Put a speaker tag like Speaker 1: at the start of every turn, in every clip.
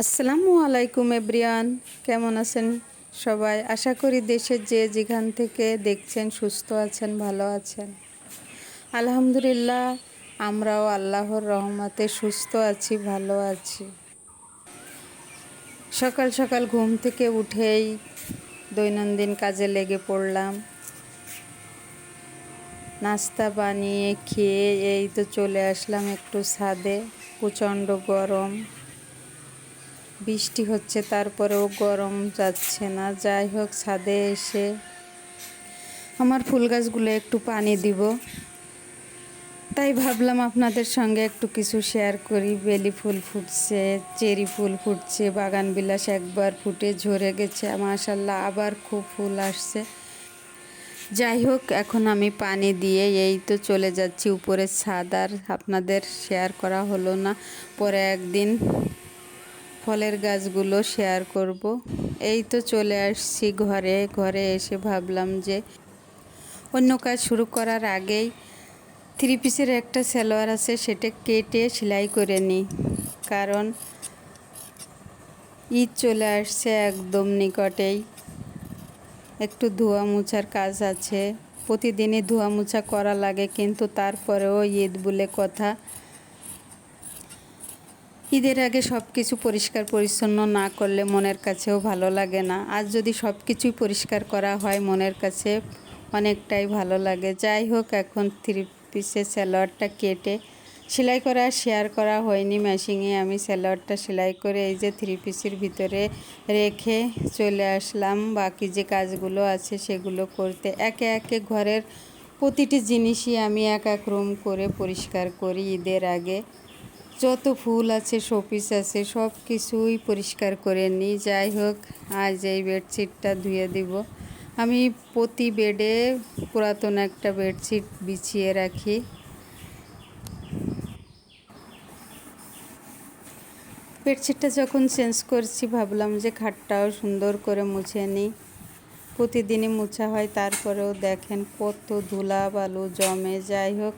Speaker 1: আসসালামু আলাইকুম এব্রিয়ান, কেমন আছেন সবাই? আশা করি দেশের যে যেখান থেকে দেখছেন, সুস্থ আছেন, ভালো আছেন। আলহামদুলিল্লাহ, আমরাও আল্লাহর রহমতে সুস্থ আছি, ভালো আছি। সকাল সকাল ঘুম থেকে উঠেই দৈনন্দিন কাজে লেগে পড়লাম। নাস্তা বানিয়ে খেয়ে এই তো চলে আসলাম একটু ছাদে, প্রচণ্ড গরম। বৃষ্টি হচ্ছে, তারপরেও গরম যাচ্ছে না। যাই হোক, ছাদে এসে আমার ফুল গাছগুলো একটু পানি দিব। তাই ভাবলাম আপনাদের সঙ্গে একটু কিছু শেয়ার করি। বেলি ফুল ফুটছে, চেরি ফুল ফুটছে, বাগান বিলাস একবার ফুটে ঝরে গেছে। মাশাল্লাহ আবার খুব ফুল আসছে। যাই হোক, এখন আমি পানি দিয়ে এই তো চলে যাচ্ছি উপরে ছাদ। আর আপনাদের শেয়ার করা হলো না। পরে একদিন ফলের গাছগুলো শেয়ার করব। এই তো চলে আসছি ঘরে। ঘরে এসে ভাবলাম যে অন্য কাজ শুরু করার আগেই থ্রি পিসের একটা সালোয়ার আছে, সেটা কেটে সেলাই করে নিই। কারণ ঈদ চলে আসছে একদম নিকটেই। একটু ধোয়া মোছার কাজ আছে। প্রতিদিনই ধোয়া মোছা করা লাগে, কিন্তু তারপরেও ঈদ বলে কথা। ঈদের আগে সব কিছু পরিষ্কার পরিচ্ছন্ন না করলে মনের কাছেও ভালো লাগে না। আর যদি সব কিছুই পরিষ্কার করা হয়, মনের কাছে অনেকটাই ভালো লাগে। যাই হোক, এখন থ্রি পিসের স্যালোয়ারটা কেটে সেলাই করা শেয়ার করা হয়নি। মেশিনে আমি স্যালোয়ারটা সেলাই করে এই যে থ্রি পিসের ভিতরে রেখে চলে আসলাম। বাকি যে কাজগুলো আছে সেগুলো করতে একে একে ঘরের প্রতিটি জিনিসই আমি এক এক রুম করে পরিষ্কার করি ঈদের আগে। যত ফুল আছে, শোপিস আছে, সব কিছুই পরিষ্কার করে নিই যাই হোক, আজ এই বেডশিটটা ধুয়ে দিব। আমি প্রতি বেডে পুরাতন একটা বেডশিট বিছিয়ে রাখি। বেডশিটটা যখন চেঞ্জ করছি, ভাবলাম যে খাটটাও সুন্দর করে মুছে নিই প্রতিদিনই মুছা হয়, তারপরেও দেখেন কত ধুলা বালু জমে। যাই হোক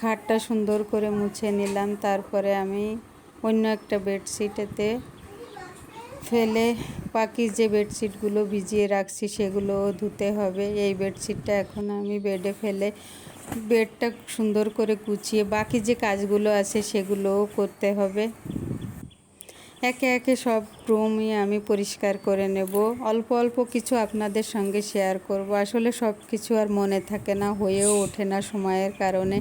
Speaker 1: খাটটা সুন্দর করে মুছে নিলাম। তারপরে আমি অন্য একটা বেডশিটেতে ফেলে বাকি যে বেডশিটগুলো ভিজিয়ে রাখছি সেগুলো ধুতে হবে। এই বেডশিটটা এখন আমি বেডে ফেলে বেডটা সুন্দর করে কুচিয়ে বাকি যে কাজগুলো আছে সেগুলোও করতে হবে। একে একে সব রুমই আমি পরিষ্কার করে নেব। অল্প অল্প কিছু আপনাদের সঙ্গে শেয়ার করব। আসলে সব কিছু আর মনে থাকে না, হয়েও ওঠে না সময়ের কারণে।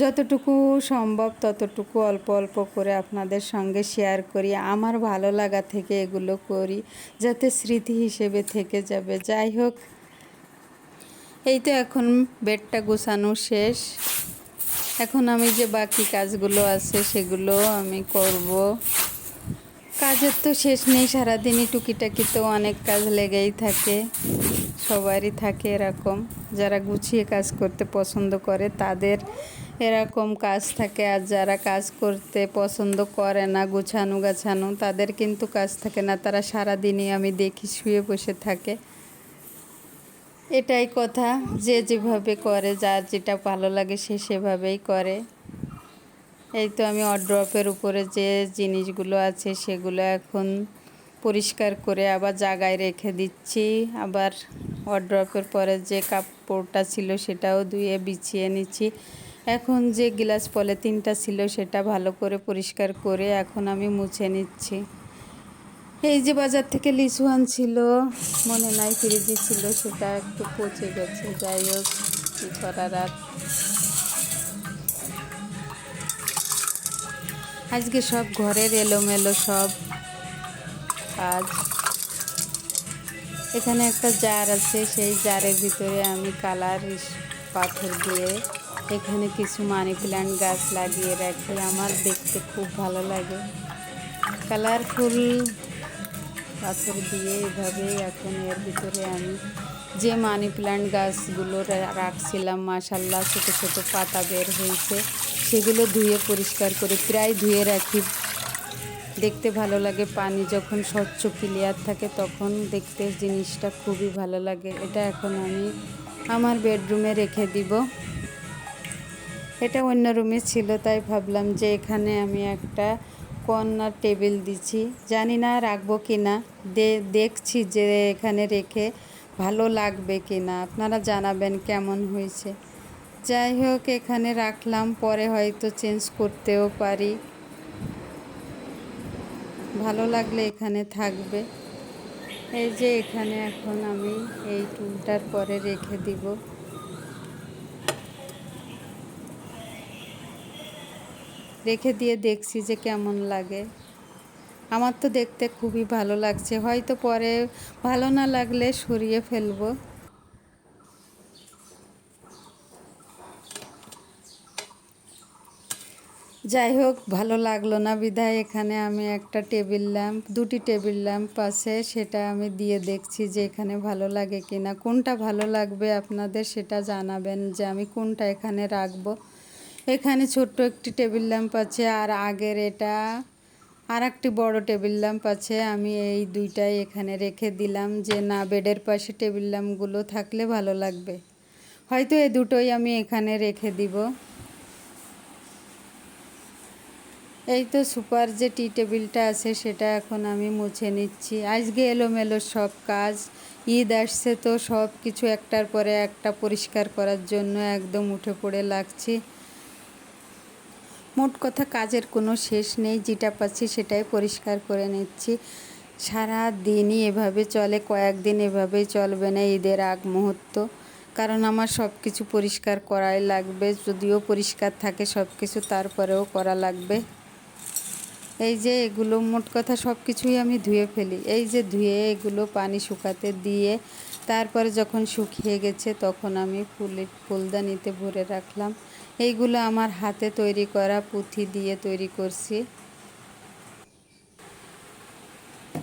Speaker 1: যতটুকু সম্ভব ততটুকু অল্প অল্প করে আপনাদের সঙ্গে শেয়ার করি। আমার ভালো লাগা থেকে এগুলো করি, যাতে স্মৃতি হিসেবে থেকে যাবে। যাই হোক, এই তো এখন বেডটা গোছানো শেষ। এখন আমি যে বাকি কাজগুলো আছে সেগুলো আমি করব। কাজের তো শেষ নেই, সারাদিনই টুকিটাকি তো অনেক কাজ লেগেই থাকে। সবারই থাকে এরকম। যারা গুছিয়ে কাজ করতে পছন্দ করে তাদের এরকম কাজ থাকে আর যারা কাজ করতে পছন্দ করে না, গুছানো গাছানো, তাদের কিন্তু কাজ থাকে না। তারা সারাদিনই আমি দেখি শুয়ে বসে থাকে। এটাই কথা, যে যেভাবে করে, যার যেটা ভালো লাগে সে সেভাবেই করে। এই তো আমি অড্রপের উপরে যে জিনিসগুলো আছে, সেগুলো এখন পরিষ্কার করে আবার জায়গায় রেখে দিচ্ছি। আবার অড্রপের পরে যে কাপড়টা ছিল, সেটাও ধুয়ে বিছিয়ে নিচ্ছি। এখন যে গ্লাস পলিথিনটা ছিল সেটা ভালো করে পরিষ্কার করে এখন আমি মুছে নিচ্ছি। এই যে বাজার থেকে লিচু আনছিল, মনে নাই ফ্রিজে ছিল, সেটা একটু পচে গেছে, যাই হোক, কী করার আর। আজকে সব ঘরের এলোমেলো সব কাজ। এখানে একটা জার আছে, সেই জারের ভিতরে আমি কালার পাথর দিয়ে এখানে কিছু মানি প্ল্যান্ট গাছ লাগিয়ে রাখি, আমার দেখতে খুব ভালো লাগে। কালারফুল পাথর দিয়ে এভাবে এখন এর ভিতরে আমি যে মানি প্ল্যান্ট গাছগুলো রাখছিলাম মাসাল্লাহ ছোটো ছোটো পাতা বের হয়েছে, সেগুলো ধুয়ে পরিষ্কার করে প্রায় ধুয়ে রাখি। দেখতে ভালো লাগে, পানি যখন স্বচ্ছ ক্লিয়ার থাকে তখন দেখতে জিনিসটা খুবই ভালো লাগে। এটা এখন আমি আমার বেডরুমে রেখে দিব। এটা অন্য রুমে ছিল, তাই ভাবলাম যে এখানে আমি একটা কর্নার টেবিল দিচ্ছি। জানি না রাখব কি না দেখছি যে এখানে রেখে ভালো লাগবে কি না আপনারা জানাবেন কেমন হয়েছে। যাই হোক, এখানে রাখলাম, পরে হয়তো চেঞ্জ করতেও পারি। ভালো লাগলে এখানে থাকবে। এই যে এখানে এখন আমি এই টুলটার পরে রেখে দিব। রেখে দিয়ে দেখছি যে কেমন লাগে। আমার তো দেখতে খুবই ভালো লাগছে। হয়তো পরে ভালো না লাগলে সরিয়ে ফেলব। যাই হোক, ভালো লাগল না বিধায়। এখানে আমি একটা টেবিল ল্যাম্প, দুটি টেবিল ল্যাম্প আছে। সেটা আমি দিয়ে দেখছি যে এখানে ভালো লাগে কি না কোনটা ভালো লাগবে আপনাদের সেটা জানাবেন যে আমি কোনটা এখানে রাখব। এখানে ছোট্ট একটি টেবিল ল্যাম্প আছে আর আগের এটা আর একটি বড় টেবিল ল্যাম্প আছে। আমি এই দুইটাই এখানে রেখে দিলাম যে না, বেডের পাশে টেবিল ল্যাম্পগুলো থাকলে ভালো লাগবে। হয়তো এই দুটোই আমি এখানে রেখে দিব। এই তো সুপার যে টি টেবিলটা আছে সেটা এখন আমি মুছে নিচ্ছি। আজকে এলোমেলো সব কাজ। ঈদ আসছে তো সব কিছু একটার পরে একটা পরিষ্কার করার জন্য একদম উঠে পড়ে লাগছি। মোট কথা কাজের কোনো শেষ নেই, যেটা পাচ্ছি সেটাই পরিষ্কার করে নিচ্ছি। সারা দিনই এভাবে চলে, কয়েকদিন এভাবেই চলবে না ঈদের আগ মুহূর্ত। কারণ আমার সব কিছু পরিষ্কার করাই লাগবে, যদিও পরিষ্কার থাকে সব কিছু তারপরেও করা লাগবে। এই যে এগুলো মোট কথা সব কিছুই আমি ধুয়ে ফেলি। এই যে ধুয়ে এগুলো পানি শুকাতে দিয়ে তারপরে যখন শুকিয়ে গেছে তখন আমি ফুলের ফুলদানিতে ভরে রাখলাম। এইগুলো আমার হাতে তৈরি করা পুঁথি দিয়ে তৈরি করছি।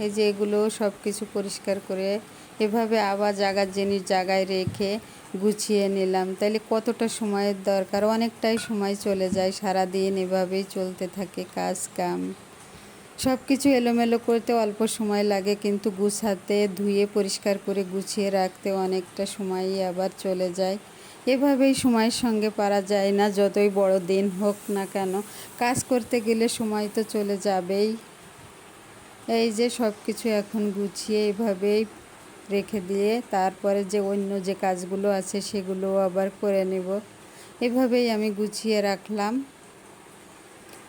Speaker 1: এই যে এগুলো সব কিছু পরিষ্কার করে এভাবে আবার জায়গার জিনিস জায়গায় রেখে গুছিয়ে নিলাম। তাহলে কতটা সময়ের দরকার? অনেকটাই সময় চলে যায় সারা দিন এভাবেই চলতে থাকে কাজ, কাম। সব কিছু এলোমেলো করতে অল্প সময় লাগে, কিন্তু গুছাতে, ধুয়ে, পরিষ্কার করে গুছিয়ে রাখতে অনেকটা সময়ই আবার চলে যায়। এভাবেই সময়ের সঙ্গে পারা যায় না, যতই বড় দিন হোক না কেন। কাজ করতে গেলে সময় তো চলে যাবেই। এই যে সব কিছু এখন গুছিয়ে এভাবেই রেখে দিয়ে তারপরে যে অন্য যে কাজগুলো আছে সেগুলো আবার করে নেব। এভাবেই আমি গুছিয়ে রাখলাম।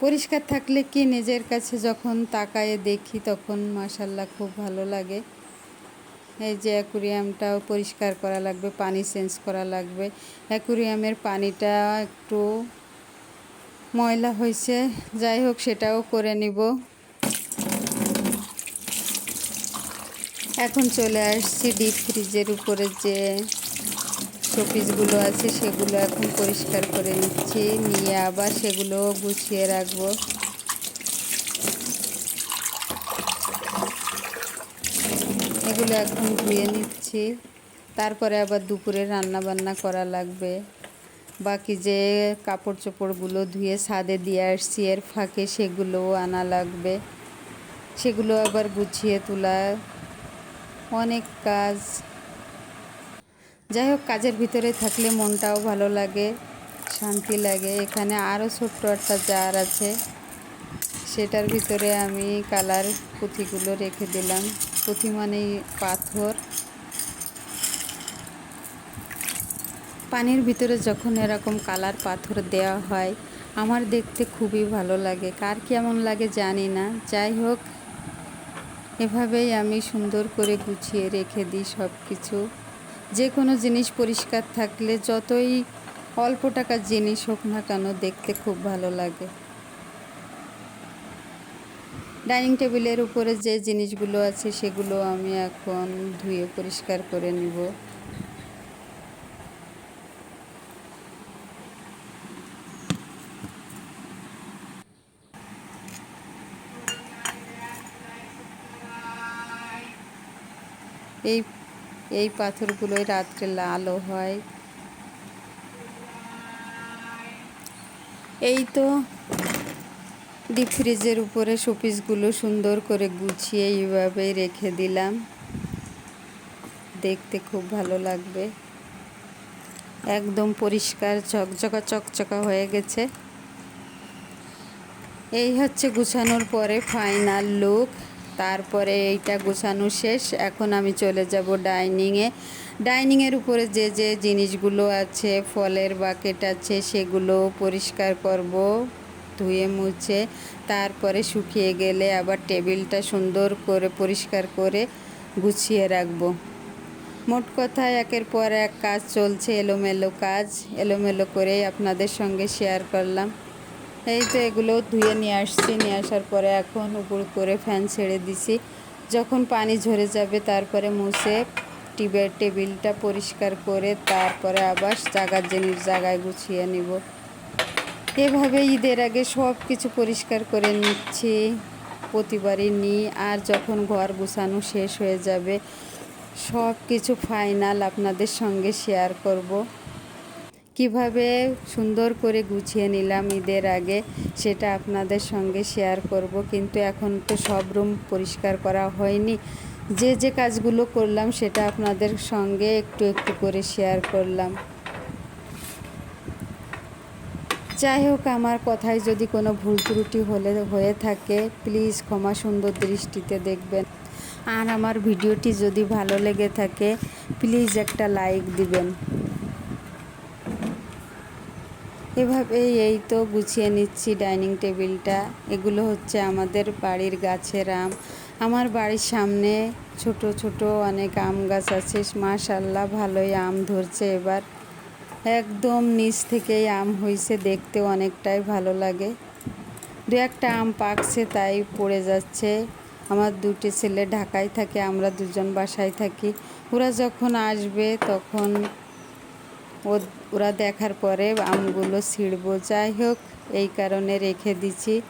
Speaker 1: পরিষ্কার থাকলে কি নিজের কাছে যখন তাকায়ে দেখি তখন মাসাল্লাহ খুব ভালো লাগে। এই যে অ্যাকুরিয়ামটাও পরিষ্কার করা লাগবে, পানি চেঞ্জ করা লাগবে। অ্যাকুরিয়ামের পানিটা একটু ময়লা হয়েছে, যাই হোক সেটাও করে নিব। এখন চলে আসছি ডিপ ফ্রিজের উপরে যে শোপিসগুলো আছে, সেগুলো এখন পরিষ্কার করে নিচ্ছি, নিয়ে আবার সেগুলো গুছিয়ে রাখব। এগুলো এখন ধুয়ে নিচ্ছি। তারপরে আবার দুপুরে রান্না বান্না করা লাগবে। বাকি যে কাপড় চোপড়গুলো ধুয়ে ছাদে দিয়ে আসছি, এর ফাঁকে সেগুলোও আনা লাগবে। সেগুলো আবার গুছিয়ে তোলা অনেক কাজ। যাই হোক, কাজের ভিতরে থাকলে মনটাও ভালো লাগে, শান্তি লাগে। এখানে আরও ছোট্ট একটা জার আছে, সেটার ভিতরে আমি কালার পুঁথিগুলো রেখে দিলাম। পুঁথি মানেই পাথর। পানির ভিতরে যখন এরকম কালার পাথর দেওয়া হয়, আমার দেখতে খুবই ভালো লাগে। কার কেমন লাগে জানি না। যাই হোক, এভাবেই আমি সুন্দর করে গুছিয়ে রেখে দিই সব কিছু যে কোনো জিনিস পরিষ্কার থাকলে যতই অল্প টাকার জিনিস হোক না কেন দেখতে খুব ভালো লাগে। ডাইনিং টেবিলের উপরে যে জিনিসগুলো আছে সেগুলো আমি এখন ধুয়ে পরিষ্কার করে নিব। এই এই পাথরগুলোই রাত্রে লালও হয়। এই তো ডিপ ফ্রিজের উপরে শোপিসগুলো সুন্দর করে গুছিয়ে এইভাবেই রেখে দিলাম। দেখতে খুব ভালো লাগবে। একদম পরিষ্কার, চকচকা চকচকা হয়ে গেছে। এই হচ্ছে গুছানোর পরে ফাইনাল লুক। তারপরে এইটা গুছানো শেষ। এখন আমি চলে যাব ডাইনিংয়ে। ডাইনিংয়ের উপরে যে যে জিনিসগুলো আছে, ফলের বাকেট আছে, সেগুলো পরিষ্কার করব। ধুয়ে মুছে তারপরে শুকিয়ে গেলে আবার টেবিলটা সুন্দর করে পরিষ্কার করে গুছিয়ে রাখব। মোট কথা একের পর এক কাজ চলছে, এলোমেলো কাজ, এলোমেলো করেই আপনাদের সঙ্গে শেয়ার করলাম। এই তো এগুলো ধুয়ে নিয়ে আসছি, নিয়ে আসার পরে এখন উপর করে ফ্যান ছেড়ে দিছি। যখন পানি ঝরে যাবে তারপরে মুছে টিবের টেবিলটা পরিষ্কার করে তারপরে আবার জাগার জিনিস জায়গায় গুছিয়ে নিব। এভাবে ঈদের আগে সব কিছু পরিষ্কার করে নিচ্ছি প্রতিবারই নিই, আর যখন ঘর গুছানো শেষ হয়ে যাবে, সব কিছু ফাইনাল আপনাদের সঙ্গে শেয়ার করব। কীভাবে সুন্দর করে গুছিয়ে নিলাম ঈদের আগে, সেটা আপনাদের সঙ্গে শেয়ার করব। কিন্তু এখন তো সব রুম পরিষ্কার করা হয়নি। যে যে কাজগুলো করলাম, সেটা আপনাদের সঙ্গে একটু একটু করে শেয়ার করলাম। যাই হোক, আমার কথায় যদি কোনো ভুল ত্রুটি হলে, হয়ে থাকে প্লিজ ক্ষমা সুন্দর দৃষ্টিতে দেখবেন। আর আমার ভিডিওটি যদি ভালো লেগে থাকে প্লিজ একটা লাইক দিবেন। এভাবেই এই তো গুছিয়ে নিচ্ছি ডাইনিং টেবিলটা। এগুলো হচ্ছে আমাদের বাড়ির গাছের আম। আমার বাড়ির সামনে ছোট ছোট অনেক আম গাছ আছে। মাশাল্লাহ ভালোই আম ধরছে এবার। একদম নিচ থেকেই আম হয়েছে দেখতে অনেকটাই ভালো লাগে। দু একটা আম পাকছে, তাই পড়ে যাচ্ছে। আমার দুটি ছেলে ঢাকায় থাকে, আমরা দুজন বাসায় থাকি। ওরা যখন আসবে, তখন ওরা দেখার পরে আমগুলো ছিঁড়বো। যাই হোক, এই কারণে রেখে দিছি।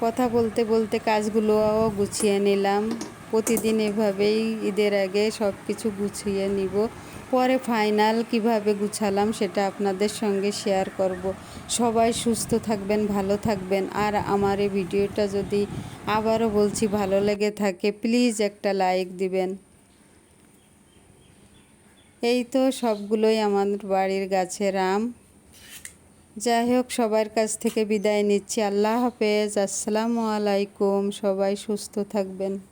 Speaker 1: কথা বলতে বলতে কাজগুলোও গুছিয়ে নিলাম। প্রতিদিন এভাবেই ঈদের আগে সব কিছু গুছিয়ে নিব। পরে ফাইনাল কীভাবে গুছালাম সেটা আপনাদের সঙ্গে শেয়ার করব। সবাই সুস্থ থাকবেন, ভালো থাকবেন। আর আমার এই ভিডিওটা যদি আবারও বলছি ভালো লেগে থাকে, প্লিজ একটা লাইক দিবেন। এই তো সবগুলোই আমার বাড়ির গাছের আম। যাই হোক, সবার কাছ থেকে বিদায় নিচ্ছি। আল্লাহ হাফেজ। আসসালামু আলাইকুম। সবাই সুস্থ থাকবেন।